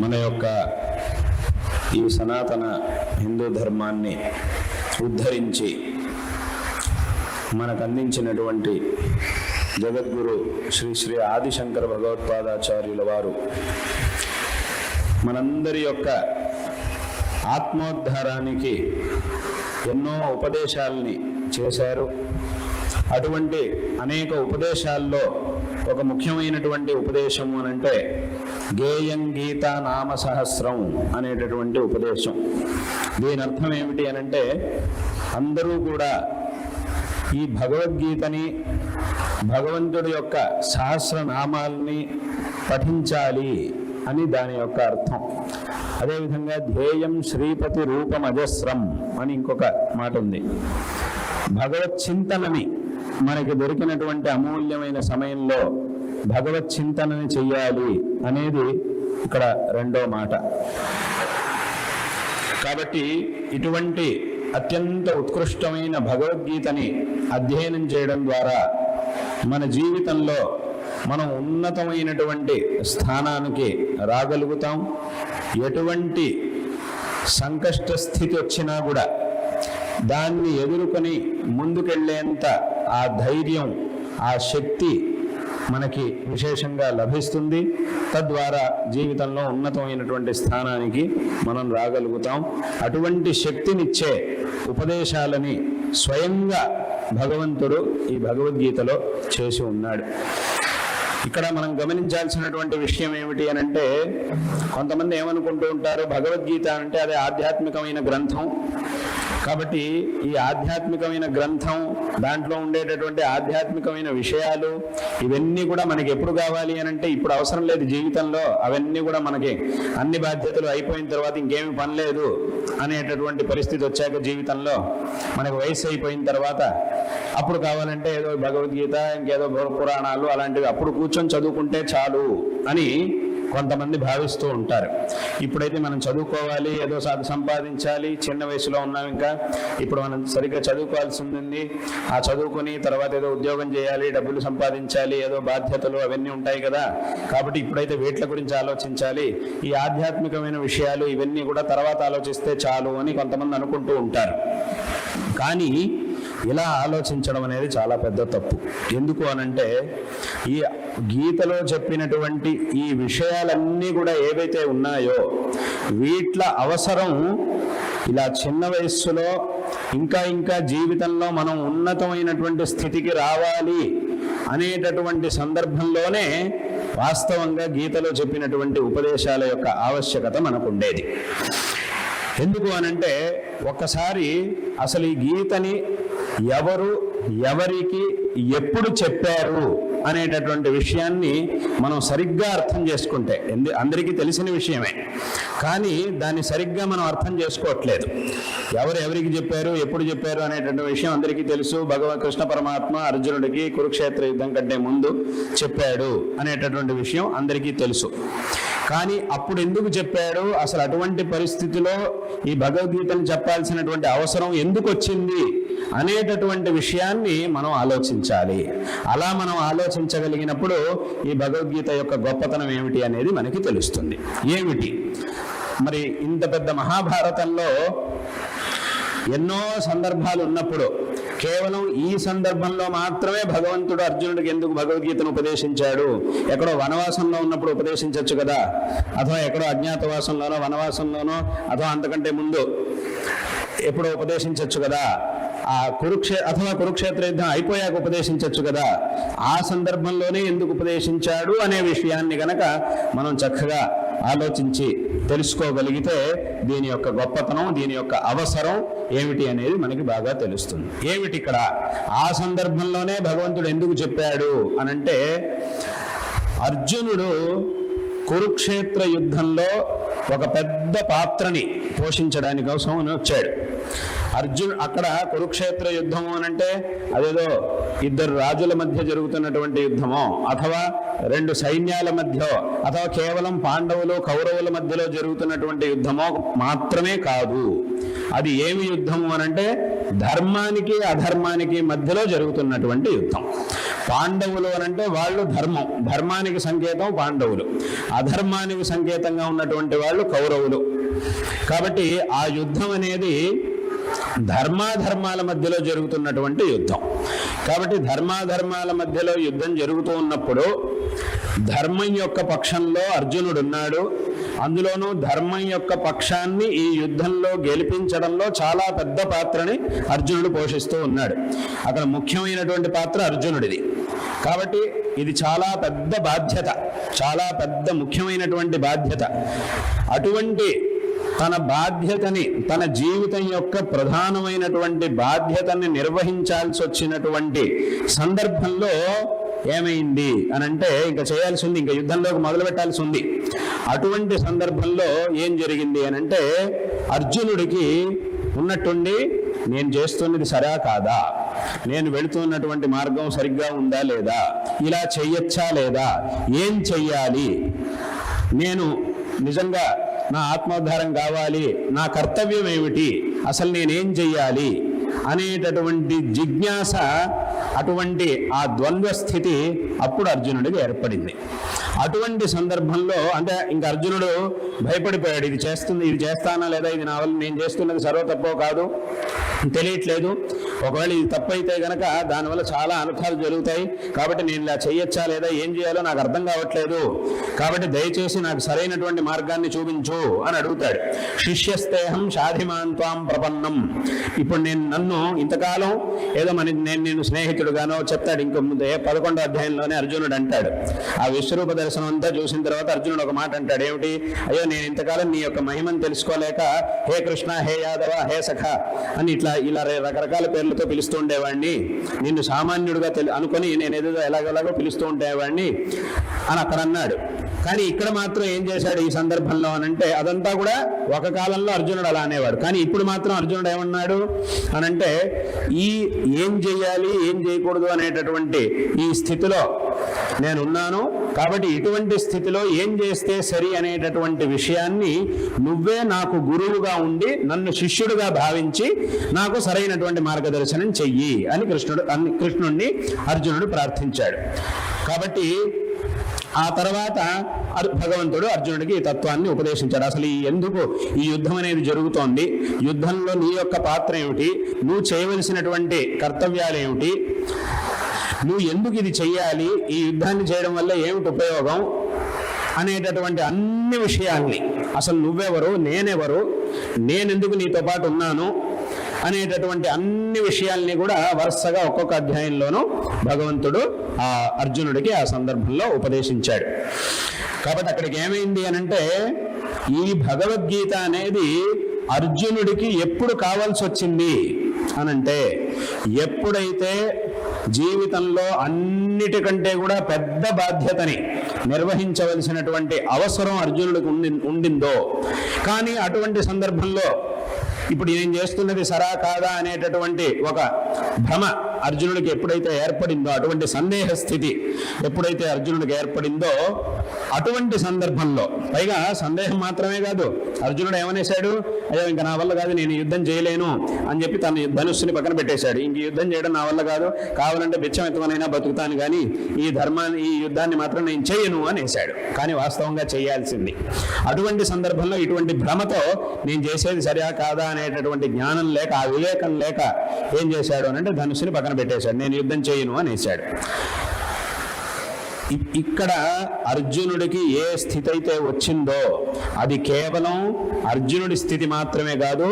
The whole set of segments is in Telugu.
మన యొక్క ఈ సనాతన హిందూ ధర్మాన్ని ఉద్ధరించి మనకు అందించినటువంటి జగద్గురు శ్రీ శ్రీ ఆదిశంకర భగవత్పాదాచార్యుల వారు మనందరి యొక్క ఆత్మోద్ధారానికి ఎన్నో ఉపదేశాలని చేశారు. అటువంటి అనేక ఉపదేశాల్లో ఒక ముఖ్యమైనటువంటి ఉపదేశం అనంటే గేయం గీత నామ సహస్రం అనేటటువంటి ఉపదేశం. దీని అర్థం ఏమిటి అనంటే అందరూ కూడా ఈ భగవద్గీతని భగవంతుడి యొక్క సహస్రనామాల్ని పఠించాలి అని దాని యొక్క అర్థం. అదేవిధంగా ధ్యేయం శ్రీపతి రూపం అజస్రం అని ఇంకొక మాట ఉంది. భగవత్ చింతనని మనకి దొరికినటువంటి అమూల్యమైన సమయంలో భగవత్ చింతనని చెయ్యాలి అనేది ఇక్కడ రెండో మాట. కాబట్టి ఇటువంటి అత్యంత ఉత్కృష్టమైన భగవద్గీతని అధ్యయనం చేయడం ద్వారా మన జీవితంలో మనం ఉన్నతమైనటువంటి స్థానానికి రాగలుగుతాం. ఎటువంటి సంకష్ట స్థితి వచ్చినా కూడా దాన్ని ఎదుర్కొని ముందుకెళ్ళేంత ఆ ధైర్యం ఆ శక్తి మనకి విశేషంగా లభిస్తుంది. తద్వారా జీవితంలో ఉన్నతమైనటువంటి స్థానానికి మనం రాగలుగుతాం. అటువంటి శక్తినిచ్చే ఉపదేశాలని స్వయంగా భగవంతుడు ఈ భగవద్గీతలో చేసి ఉన్నాడు. ఇక్కడ మనం గమనించాల్సినటువంటి విషయం ఏమిటి అని అంటే కొంతమంది ఏమనుకుంటూ ఉంటారు భగవద్గీత అంటే అదే ఆధ్యాత్మికమైన గ్రంథం. కాబట్టి ఈ ఆధ్యాత్మికమైన గ్రంథం దాంట్లో ఉండేటటువంటి ఆధ్యాత్మికమైన విషయాలు ఇవన్నీ కూడా మనకి ఎప్పుడు కావాలి అని అంటే ఇప్పుడు అవసరం లేదు జీవితంలో అవన్నీ కూడా మనకి అన్ని బాధ్యతలు అయిపోయిన తర్వాత ఇంకేమి పని లేదు అనేటటువంటి పరిస్థితి వచ్చాక జీవితంలో మనకు వయసు అయిపోయిన తర్వాత అప్పుడు కావాలంటే ఏదో భగవద్గీత ఇంకేదో పురాణాలు అలాంటివి అప్పుడు కూర్చొని చదువుకుంటే చాలు అని కొంతమంది భావిస్తూ ఉంటారు. ఇప్పుడైతే మనం చదువుకోవాలి ఏదో సాధ సంపాదించాలి చిన్న వయసులో ఉన్నాం ఇంకా. ఇప్పుడు మనం సరిగ్గా చదువుకోవాల్సి ఉంది ఆ చదువుకుని తర్వాత ఏదో ఉద్యోగం చేయాలి డబ్బులు సంపాదించాలి ఏదో బాధ్యతలు అవన్నీ ఉంటాయి కదా. కాబట్టి ఇప్పుడైతే వీట్ల గురించి ఆలోచించాలి. ఈ ఆధ్యాత్మికమైన విషయాలు ఇవన్నీ కూడా తర్వాత ఆలోచిస్తే చాలు అని కొంతమంది అనుకుంటూ ఉంటారు. కానీ ఇలా ఆలోచించడం అనేది చాలా పెద్ద తప్పు. ఎందుకు అనంటే ఈ గీతలో చెప్పినటువంటి ఈ విషయాలన్నీ కూడా ఏవైతే ఉన్నాయో వీట్ల అవసరం ఇలా చిన్న వయస్సులో ఇంకా ఇంకా జీవితంలో మనం ఉన్నతమైనటువంటి స్థితికి రావాలి అనేటటువంటి సందర్భంలోనే వాస్తవంగా గీతలో చెప్పినటువంటి ఉపదేశాల యొక్క ఆవశ్యకత మనకు ఉండేది ఎందుకు అనంటే ఒక్కసారి అసలు ఈ గీతని ఎవరు ఎవరికి ఎప్పుడు చెప్పారు? అనేటటువంటి విషయాన్ని మనం సరిగ్గా అర్థం చేసుకుంటే ఎందు అందరికీ తెలిసిన విషయమే. కానీ దాన్ని సరిగ్గా మనం అర్థం చేసుకోవట్లేదు. ఎవరు ఎవరికి చెప్పారు ఎప్పుడు చెప్పారు అనేటువంటి విషయం అందరికీ తెలుసు. భగవన్ కృష్ణ పరమాత్మ అర్జునుడికి కురుక్షేత్ర యుద్ధం కంటే ముందు చెప్పాడు అనేటటువంటి విషయం అందరికీ తెలుసు. కానీ అప్పుడు ఎందుకు చెప్పాడు? అసలు అటువంటి పరిస్థితిలో ఈ భగవద్గీతను చెప్పాల్సినటువంటి అవసరం ఎందుకు వచ్చింది అనేటటువంటి విషయాన్ని మనం ఆలోచించాలి. అలా మనం ఆలోచించగలిగినప్పుడు ఈ భగవద్గీత యొక్క గొప్పతనం ఏమిటి అనేది మనకి తెలుస్తుంది. ఏమిటి? మరి ఇంత పెద్ద మహాభారతంలో ఎన్నో సందర్భాలు ఉన్నప్పుడు కేవలం ఈ సందర్భంలో మాత్రమే భగవంతుడు అర్జునుడికి ఎందుకు భగవద్గీతను ఉపదేశించాడు? ఎక్కడో వనవాసంలో ఉన్నప్పుడు ఉపదేశించవచ్చు కదా? అథవా ఎక్కడో అజ్ఞాతవాసంలోనో వనవాసంలోనో అథవా అంతకంటే ముందు ఎప్పుడో ఉపదేశించవచ్చు కదా? ఆ కురుక్షే అథవా కురుక్షేత్ర యుద్ధం అయిపోయాక ఉపదేశించవచ్చు కదా? ఆ సందర్భంలోనే ఎందుకు ఉపదేశించాడు అనే విషయాన్ని గనక మనం చక్కగా ఆలోచించి తెలుసుకోగలిగితే దీని యొక్క గొప్పతనం దీని యొక్క అవసరం ఏమిటి అనేది మనకి బాగా తెలుస్తుంది. ఏమిటి ఇక్కడ ఆ సందర్భంలోనే భగవంతుడు ఎందుకు చెప్పాడు అనంటే అర్జునుడు కురుక్షేత్ర యుద్ధంలో ఒక పెద్ద పాత్రని పోషించడానికి కోసం అని వచ్చాడు. అర్జున్ అక్కడ కురుక్షేత్ర యుద్ధము అనంటే అదేదో ఇద్దరు రాజుల మధ్య జరుగుతున్నటువంటి యుద్ధమో అథవా రెండు సైన్యాల మధ్య అథవా కేవలం పాండవులు కౌరవుల మధ్యలో జరుగుతున్నటువంటి యుద్ధమో మాత్రమే కాదు. అది ఏమి యుద్ధము అనంటే ధర్మానికి అధర్మానికి మధ్యలో జరుగుతున్నటువంటి యుద్ధం. పాండవులు అని అంటే వాళ్ళు ధర్మం. ధర్మానికి సంకేతం పాండవులు. అధర్మానికి సంకేతంగా ఉన్నటువంటి వాళ్ళు కౌరవులు. కాబట్టి ఆ యుద్ధం అనేది ధర్మాధర్మాల మధ్యలో జరుగుతున్నటువంటి యుద్ధం. కాబట్టి ధర్మాధర్మాల మధ్యలో యుద్ధం జరుగుతూ ఉన్నప్పుడు ధర్మం యొక్క పక్షంలో అర్జునుడు ఉన్నాడు అందులోనూ ధర్మం యొక్క పక్షాన్ని ఈ యుద్ధంలో గెలిపించడంలో చాలా పెద్ద పాత్రని అర్జునుడు పోషిస్తూ ఉన్నాడు. అక్కడ ముఖ్యమైనటువంటి పాత్ర అర్జునుడిది. కాబట్టి ఇది చాలా పెద్ద బాధ్యత చాలా పెద్ద ముఖ్యమైనటువంటి బాధ్యత. అటువంటి తన బాధ్యతని తన జీవితం యొక్క ప్రధానమైనటువంటి బాధ్యతని నిర్వహించాల్సి వచ్చినటువంటి సందర్భంలో ఏమైంది అని అంటే ఇంకా చేయాల్సి ఉంది ఇంకా యుద్ధంలోకి మొదలు పెట్టాల్సి ఉంది. అటువంటి సందర్భంలో ఏం జరిగింది అని అంటే అర్జునుడికి ఉన్నట్టుండి నేను చేస్తున్నది సరా కాదా? నేను వెళుతున్నటువంటి మార్గం సరిగ్గా ఉందా లేదా? ఇలా చెయ్యొచ్చా లేదా? ఏం చెయ్యాలి? నేను నిజంగా నా ఆత్మోద్ధారం కావాలి నా కర్తవ్యం ఏమిటి అసలు నేనేం చెయ్యాలి అనేటటువంటి జిజ్ఞాస అటువంటి ఆ ద్వంద్వ స్థితి అప్పుడు అర్జునుడికి ఏర్పడింది. అటువంటి సందర్భంలో అంటే ఇంకా అర్జునుడు భయపడిపోయాడు ఇది చేస్తుంది ఇది చేస్తానా లేదా ఇది నా వల్ల నేను చేస్తున్నది సర్వ తప్పో కాదు తెలియట్లేదు. ఒకవేళ ఇది తప్పైతే గనక దానివల్ల చాలా అనర్థాలు జరుగుతాయి. కాబట్టి నేను ఇలా చేయొచ్చా లేదా ఏం చేయాలో నాకు అర్థం కావట్లేదు. కాబట్టి దయచేసి నాకు సరైనటువంటి మార్గాన్ని చూపించు అని అడుగుతాడు. శిష్యస్తేహం షాధిమాంత్వాం ప్రపన్నం. ఇప్పుడు నేను నన్ను ఇంతకాలం ఏదో మన నేను నేను స్నేహితుడుగానో చెప్తాడు ఇంకో ముందే పదకొండో అధ్యాయంలోనే అర్జునుడు అంటాడు. ఆ విశ్వరూప దర్శనం అంతా చూసిన తర్వాత అర్జునుడు ఒక మాట అంటాడు. ఏమిటి? అయ్యో నేను ఇంతకాలం నీ యొక్క మహిమను తెలుసుకోలేక హే కృష్ణ హే యాదవ హే సఖ అని ఇట్లా ఇలా రకరకాల పేర్లతో పిలుస్తూ ఉండేవాడిని. నిన్ను సామాన్యుడిగా తెలి అనుకొని నేను ఏదో ఎలాగోలాగో పిలుస్తూ ఉండేవాడిని అని అక్కడ అన్నాడు. కానీ ఇక్కడ మాత్రం ఏం చేశాడు ఈ సందర్భంలో అని అంటే అదంతా కూడా ఒక కాలంలో అర్జునుడు అలా అనేవాడు. కానీ ఇప్పుడు మాత్రం అర్జునుడు ఏమన్నాడు అని అంటే ఈ ఏం చేయాలి ఏం చేయకూడదు అనేటటువంటి ఈ స్థితిలో నేనున్నాను కాబట్టి ఇటువంటి స్థితిలో ఏం చేస్తే సరి అనేటటువంటి విషయాన్ని నువ్వే నాకు గురువుగా ఉండి నన్ను శిష్యుడుగా భావించి నాకు సరైనటువంటి మార్గదర్శనం చెయ్యి అని కృష్ణుడు అని కృష్ణుణ్ణి అర్జునుడు ప్రార్థించాడు. కాబట్టి ఆ తర్వాత అర్- భగవంతుడు అర్జునుడికి ఈ తత్వాన్ని ఉపదేశించాడు. అసలు ఈ ఎందుకు ఈ యుద్ధం అనేది జరుగుతోంది? యుద్ధంలో నీ యొక్క పాత్ర ఏమిటి? నువ్వు చేయవలసినటువంటి కర్తవ్యాలు ఏమిటి? నువ్వు ఎందుకు ఇది చెయ్యాలి? ఈ యుద్ధాన్ని చేయడం వల్ల ఏమిటి ఉపయోగం? అనేటటువంటి అన్ని విషయాల్ని. అసలు నువ్వెవరు? నేనెవరు? నేనెందుకు నీతో పాటు ఉన్నాను? అనేటటువంటి అన్ని విషయాల్ని కూడా వరుసగా ఒక్కొక్క అధ్యాయంలోనూ భగవంతుడు ఆ అర్జునుడికి ఆ సందర్భంలో ఉపదేశించాడు. కాబట్టి అక్కడికి ఏమైంది అనంటే ఈ భగవద్గీత అనేది అర్జునుడికి ఎప్పుడు కావాల్సి వచ్చింది అనంటే ఎప్పుడైతే జీవితంలో అన్నిటికంటే కూడా పెద్ద బాధ్యతని నిర్వహించవలసినటువంటి అవసరం అర్జునుడికి ఉండి ఉండిందో. కానీ అటువంటి సందర్భంలో ఇప్పుడు నేను చేస్తున్నది? సరా కాదా అనేటటువంటి ఒక భ్రమ అర్జునుడికి ఎప్పుడైతే ఏర్పడిందో అటువంటి సందేహ స్థితి ఎప్పుడైతే అర్జునుడికి ఏర్పడిందో అటువంటి సందర్భంలో పైగా సందేహం మాత్రమే కాదు అర్జునుడు ఏమనేశాడు? అయ్యో ఇంకా నా వల్ల కాదు నేను యుద్ధం చేయలేను అని చెప్పి తన ధనుస్సుని పక్కన పెట్టేశాడు. ఇంక యుద్ధం చేయడం నా వల్ల కాదు కావాలంటే బిచ్చం ఎత్తమనైనా బతుకుతాను కానీ ఈ ధర్మాన్ని ఈ యుద్ధాన్ని మాత్రం నేను చేయను అనేశాడు. కానీ వాస్తవంగా చేయాల్సింది. అటువంటి సందర్భంలో ఇటువంటి భ్రమతో నేను చేసేది సరియా కాదా అనేటటువంటి జ్ఞానం లేక ఆ వివేకం లేక ఏం చేశాడు అని అంటే ధనుసుని పక్కన పెట్టేశాడు. నేను యుద్ధం చేయను అనేశాడు. ఇక్కడ అర్జునుడికి ఏ స్థితి అయితే వచ్చిందో అది కేవలం అర్జునుడి స్థితి మాత్రమే కాదు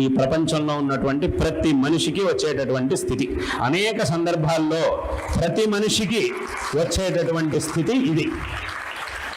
ఈ ప్రపంచంలో ఉన్నటువంటి ప్రతి మనిషికి వచ్చేటటువంటి స్థితి. అనేక సందర్భాల్లో ప్రతి మనిషికి వచ్చేటటువంటి స్థితి ఇది.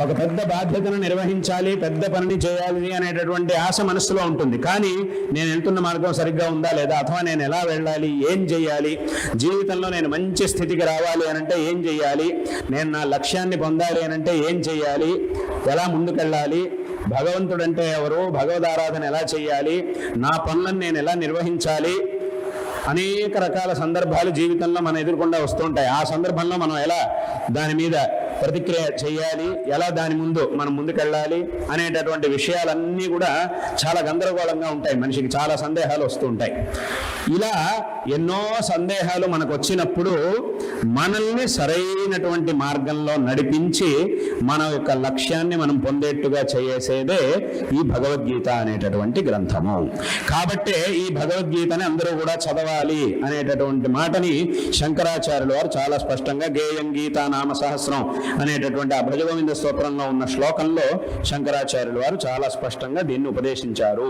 ఒక పెద్ద బాధ్యతను నిర్వహించాలి పెద్ద పనిని చేయాలి అనేటటువంటి ఆశ మనసులో ఉంటుంది. కానీ నేను వెళ్తున్న మార్గం సరిగ్గా ఉందా లేదా? అథవా నేను ఎలా వెళ్ళాలి? ఏం చేయాలి? జీవితంలో నేను మంచి స్థితికి రావాలి అని అంటే ఏం చేయాలి? నేను నా లక్ష్యాన్ని పొందాలి అని అంటే ఏం చేయాలి? ఎలా ముందుకెళ్ళాలి? భగవంతుడు అంటే ఎవరు? భగవద్ ఆరాధన ఎలా చేయాలి? నా పనులను నేను ఎలా నిర్వహించాలి? అనేక రకాల సందర్భాలు జీవితంలో మనం ఎదుర్కొండా వస్తుంటాయి ఆ సందర్భంలో మనం ఎలా? దాని మీద ప్రతిక్రియ చేయాలి ఎలా దాని ముందు మనం ముందుకెళ్ళాలి అనేటటువంటి విషయాలన్నీ కూడా చాలా గందరగోళంగా ఉంటాయి. మనిషికి చాలా సందేహాలు వస్తూ ఉంటాయి. ఇలా ఎన్నో సందేహాలు మనకు వచ్చినప్పుడు మనల్ని సరైనటువంటి మార్గంలో నడిపించి మన యొక్క లక్ష్యాన్ని మనం పొందేట్టుగా చేసేదే ఈ భగవద్గీత అనేటటువంటి గ్రంథము. కాబట్టే ఈ భగవద్గీతని అందరూ కూడా చదవాలి అనేటటువంటి మాటని శంకరాచార్యులు వారు చాలా స్పష్టంగా గేయం గీత నామ సహస్రం అనేటటువంటి ఆ భజగోవింద స్తోత్రంలో ఉన్న శ్లోకంలో శంకరాచార్యుల వారు చాలా స్పష్టంగా దీన్ని ఉపదేశించారు.